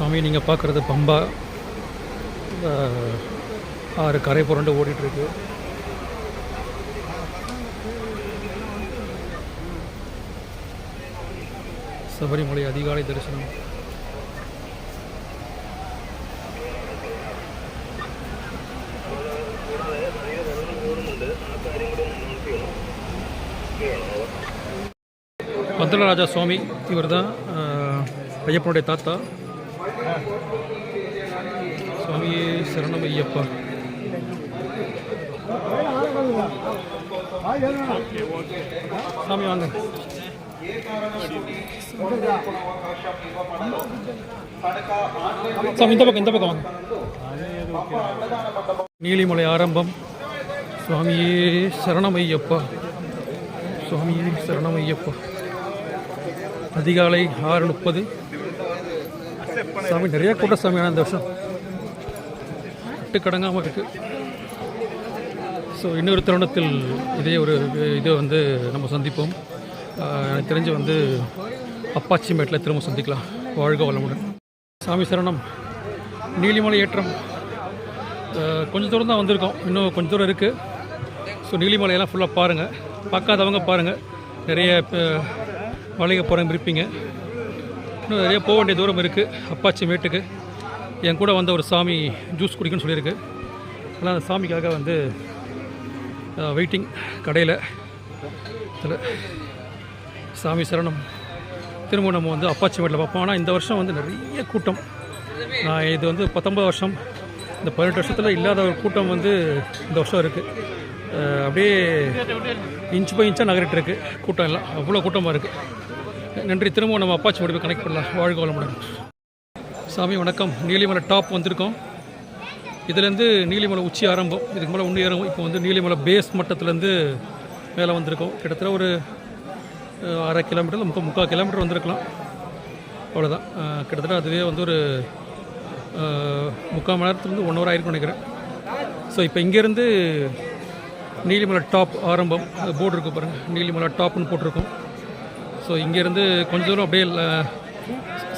சாமி நீங்கள் பார்க்குறது பம்பா. ஆறு கரை புரண்டு ஓடிட்டுருக்கு. சபரிமலை அதிகாலை தரிசனம். பந்தலராஜா சுவாமி இவர் தான் ஐயப்பனுடைய தாத்தா. சுவாமியே சரணம் ஐயப்பா சாமி வாங்க. சாமி இந்த பக்கம் இந்த பக்கம் வாங்க. நீலிமலை ஆரம்பம். சுவாமியே சரணம் ஐயப்பா சுவாமியே சரணம் ஐயப்பா அதிகாலை ஆறு முப்பது. சாமி நிறைய கூட்ட சாமியான இந்த வருஷம். விட்டு கடங்காமல் இருக்குது ஸோ இன்னொரு தருணத்தில் இதே ஒரு இது வந்து நம்ம சந்திப்போம். எனக்கு தெரிஞ்சு வந்து அப்பாச்சி மேட்டில் திரும்ப சந்திக்கலாம். வாழ்க வளமுடன். சாமி சரணம். நீலிமலை ஏற்றம். கொஞ்ச தூரம் தான் வந்திருக்கோம். இன்னும் கொஞ்ச தூரம் இருக்குது ஸோ நீலிமலையெல்லாம் ஃபுல்லாக பாருங்கள் பார்க்காதவங்க பாருங்கள் நிறைய ப- மலைக்கு போகிறவங்க இருப்பீங்க இன்னும் நிறைய போக வேண்டிய தூரம் இருக்குது அப்பாச்சி மேட்டுக்கு. என் கூட வந்த ஒரு சாமி ஜூஸ் குடிக்கணும்னு சொல்லியிருக்கு. ஆனால் அந்த சாமிக்காக வந்து வெயிட்டிங் கடையில். இதில் சாமி சரணம். திரும்ப நம்ம வந்து அப்பாச்சி மேட்டில் பார்ப்போம். ஆனால் இந்த வருஷம் வந்து நிறைய கூட்டம். நான் இது வந்து பத்தொம்பது வருஷம். இந்த பதினெட்டு வருஷத்தில் இல்லாத ஒரு கூட்டம் வந்து இந்த வருஷம் இருக்குது அப்படியே இன்ச் பை இன்ச்சாக நகரிட்டு இருக்குது கூட்டம் எல்லாம் அவ்வளோ கூட்டமாக இருக்குது நன்றி. திரும்ப நம்ம அப்பாச்சி முடிவு போய் கனெக்ட் பண்ணலாம். வாழ்க வளமுடன். சாமி வணக்கம். நீலிமலை டாப் வந்திருக்கோம். இதுலேருந்து நீலிமலை உச்சி ஆரம்பம். இதுக்கு மேலே ஒன்று ஏறும் இப்போ வந்து நீலிமலை பேஸ் மட்டத்துலேருந்து மேலே வந்திருக்கோம். கிட்டத்தட்ட ஒரு அரை கிலோமீட்டர் முக்கால் முக்கால் கிலோமீட்டர் வந்திருக்கலாம். அவ்வளோதான் கிட்டத்தட்ட அதுவே வந்து ஒரு முக்கால் மணி நேரத்துலேருந்து ஒன் ஹவர் ஆயிருக்கும்னு நினைக்கிறேன். ஸோ இப்போ இங்கேருந்து நீலிமலை டாப் ஆரம்பம். போர்டு இருக்கு பாருங்கள் நீலிமலை டாப்னு போட்டிருக்கோம். ஸோ இங்கேருந்து கொஞ்ச தூரம் அப்படியே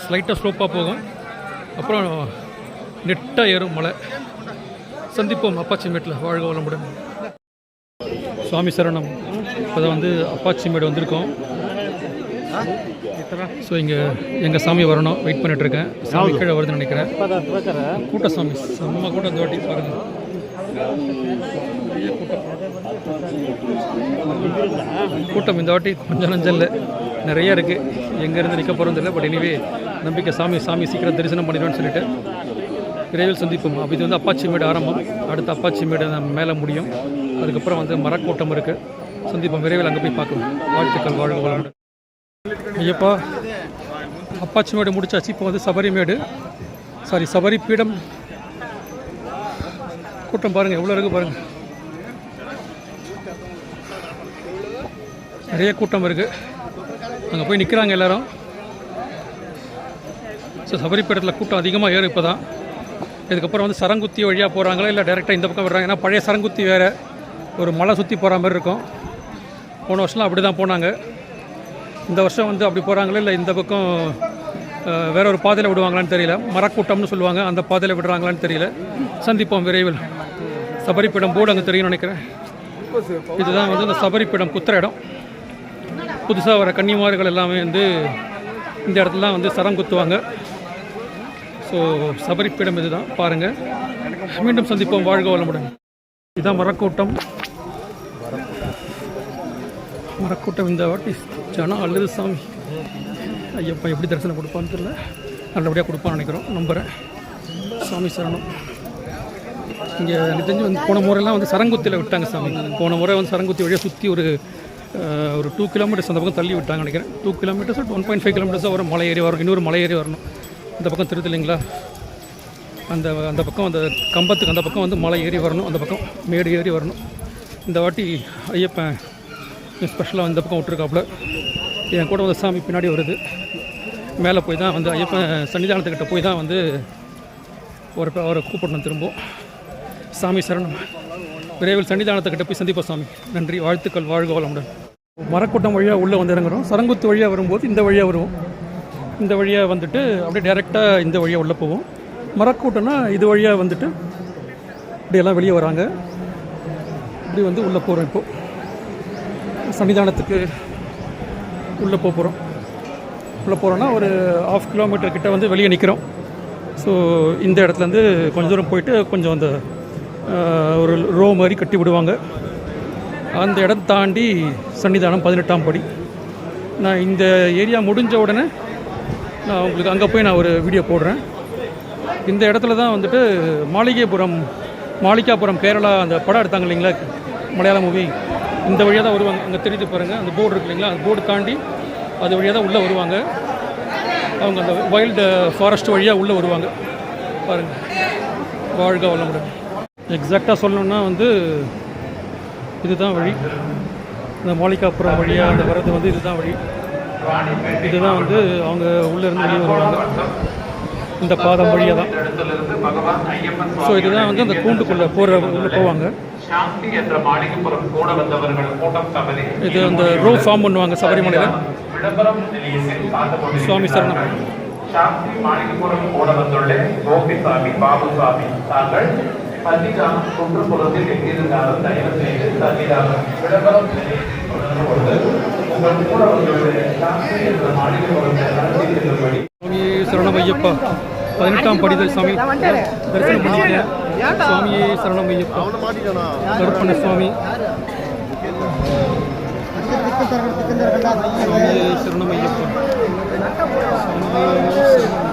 ஸ்லைட்டாக ஸ்லோப்பாக போகும். அப்புறம் நெட்டாக ஏறும் மலை. சந்திப்போம் அப்பாச்சி மேட்டில். வாழ்க வளமுடன். சுவாமி சரணம். இப்போ தான் வந்து அப்பாச்சி மேடு வந்திருக்கோம். ஸோ இங்கே எங்கள் சாமி வரணும். வெயிட் பண்ணிட்டு இருக்கேன் சாமி கீழே வருதுன்னு நினைக்கிறேன். கூட்ட சாமி செம்ம கூட இந்த வாட்டி. பாருங்க. கூட்டம் கூட்டம் இந்த வாட்டி கொஞ்சம் நஞ்சம் இல்லை. நிறைய இருக்குது எங்கேருந்து நிற்க போகிறோம் தெரியல பட் எனிவே நம்பிக்கை சாமி சாமி சீக்கிரம் தரிசனம் பண்ணிடுவேன்னு சொல்லிட்டு விரைவில் சந்திப்போம். அப்போ இது வந்து அப்பாச்சி மேடு ஆரம்பம். அடுத்து அப்பாச்சி மேடு மேலே முடியும். அதுக்கப்புறம் வந்து மரக்கூட்டம் இருக்குது சந்திப்போம். விரைவில் அங்கே போய் பார்க்கலாம். வாழ்த்துக்கள் வாழ்க வளமுடன். ஐயப்பா அப்பாச்சி மேடு முடிச்சாச்சு. இப்போ வந்து சபரிமேடு சாரி சபரி பீடம். கூட்டம் பாருங்கள் எவ்வளோ இருக்குது பாருங்கள் நிறைய கூட்டம் இருக்குது அங்கே போய் நிற்கிறாங்க எல்லோரும். ஸோ சபரிப்பேட்டத்தில் கூட்டம் அதிகமாக ஏறும் இப்போ தான் இதுக்கப்புறம் வந்து சரங்குத்தி வழியாக போகிறாங்களா இல்லை டேரெக்டாக இந்த பக்கம் வர்றாங்க? ஏன்னா பழைய சரங்குத்தி வேறு. ஒரு மலை சுற்றி போகிற மாதிரி இருக்கும். போன வருஷம்லாம் அப்படி தான் போனாங்க. இந்த வருஷம் வந்து அப்படி போகிறாங்களா இல்லை இந்த பக்கம் வேற ஒரு பாதையில் விடுவாங்களான்னு தெரியல. மரக்கூட்டம்னு சொல்லுவாங்க அந்த பாதையில் விடுறாங்களான்னு தெரியல. சந்திப்போம் விரைவில். சபரிப்பிடம் போர்டு அங்கே தெரியும்னு நினைக்கிறேன். இதுதான் வந்து இந்த சபரிப்பிடம் குத்துற இடம். புதுசாக வர கன்னிமார்கள் எல்லாமே வந்து இந்த இடத்துலலாம் வந்து சரம் குத்துவாங்க. ஸோ சபரிப்பிடம் இதுதான். பாருங்கள் மீண்டும் சந்திப்போம். வாழ்க வளமுடன். இதான் மரக்கூட்டம் மரக்கூட்டம் இந்த வாட்டி. ஜனம் அல்லது சாமி. ஐயப்பா எப்படி தரிசனம் கொடுப்பான்னு தெரியல. நல்லபடியாக கொடுப்பான்னு நினைக்கிறோம். நம்புகிறேன் சாமி சரணம். இங்கே எனக்கு தெரிஞ்சு வந்து போன முறையெல்லாம் வந்து சரங்குத்தியில் விட்டாங்க சாமி. போன முறை வந்து சரங்குத்தி வழியாக சுற்றி ஒரு ஒரு டூ கிலோமீட்டர்ஸ் அந்த பக்கம் தள்ளி விட்டாங்க நினைக்கிறேன். Two kilometres one point five கிலோமீட்டர்ஸாக வரும். மலை ஏறி வரும் இன்னொரு மலை ஏறி வரணும். இந்த பக்கம் திருத்து இல்லைங்களா அந்த அந்த பக்கம் அந்த கம்பத்துக்கு அந்த பக்கம் வந்து மலை ஏறி வரணும் அந்த பக்கம் மேடு ஏறி வரணும். இந்த வாட்டி ஐயப்பன் ஸ்பெஷலாக இந்த பக்கம் விட்டுருக்காப்புல. என் கூட வந்து சாமி பின்னாடி வருது. மேலே போய் தான் வந்து ஐயப்பன் சன்னிதானத்துக்கிட்ட போய் தான் வந்து ஒரு அவரை கூப்பிடணும் திரும்பவும். சாமி சரணம். விரைவில் சன்னிதானத்துக்கிட்ட போய் சந்திப்போம் சாமி. நன்றி வாழ்த்துக்கள் வாழ்க வளமுடன் மரக்கூட்டம் வழியாக உள்ளே வந்து இறங்குறோம் சரங்குத்து வழியாக வரும்போது இந்த வழியாக வருவோம். இந்த வழியாக வந்துட்டு அப்படியே டேரெக்டாக இந்த வழியாக உள்ளே போவோம். மரக்கூட்டம்னா இது வழியாக வந்துட்டு இப்படியெல்லாம் வெளியே வராங்க. இப்படி வந்து உள்ளே போகிறோம் இப்போது சன்னிதானத்துக்கு உள்ளே போக போகிறோம் உள்ளே போகிறோன்னா ஒரு ஆஃப் கிலோமீட்டர் கிட்ட வந்து வெளியே நிற்கிறோம் ஸோ இந்த இடத்துலேருந்து கொஞ்சம் தூரம் போயிட்டு கொஞ்சம் அந்த ஒரு ரோ மாதிரி கட்டி விடுவாங்க. அந்த இடம் தாண்டி சன்னிதானம் பதினெட்டாம் படி. நான் இந்த ஏரியா முடிஞ்ச உடனே நான் உங்களுக்கு அங்கே போய் நான் ஒரு வீடியோ போடுறேன். இந்த இடத்துல தான் வந்துட்டு மாளிகைபுரம் மாளிகாபுரம் கேரளா அந்த படம் எடுத்தாங்க இல்லைங்களா? மலையாள மூவி இந்த வழியாக தான் வருவாங்க. அங்கே தெரிஞ்சு பாருங்கள் அந்த போர்டு இருக்கு இல்லைங்களா? அந்த போர்டு தாண்டி அது வழியாக தான் உள்ளே வருவாங்க. அவங்க அந்த வைல்டு ஃபாரஸ்ட் வழியாக உள்ளே வருவாங்க. பாருங்கள் வாழ்க வளமுடன். எக்ஸாக்டாக சொல்லணும்னா வந்து இதுதான் வழி. இந்த மாளிகாபுரம் வழியாக அந்த வர்றது வந்து இதுதான் வழி. இதுதான் வந்து அவங்க உள்ளே இருந்து வெளியே வருவாங்க. இந்த பாதம் வழியாக தான் ஸோ இதுதான் வந்து அந்த கூண்டுக்குள்ளே போகிற உள்ளே போவாங்க. இது அந்த ரோ ஃபார்ம் பண்ணுவாங்க சபரிமலையில். சுவாமி சரணம். சாந்தி மாளிகைப்புறம் கூட வந்துள்ள கோபிசாமி பாபுசாமி தாங்கள் சன்னிதானம் சுற்றுப்புறத்தில் எட்டியிருந்தாலும் தயவு செய்து சன்னிதானம் விளம்பரம் நிலையத்தில் கொண்டு உங்கள் கூட வந்துள்ள சாந்தி என்ற மாளிகைப்புறத்தை நடத்தி சரணமையப்பா பதினெட்டாம் படிதல் சாமி தரிசனம் பண்ணிக்கிறேன் சுவாமியே சரணமையப்பா கருப்பண்ண சுவாமி சுவாமியே சரணமையப்பா சுவாமியே சரணம்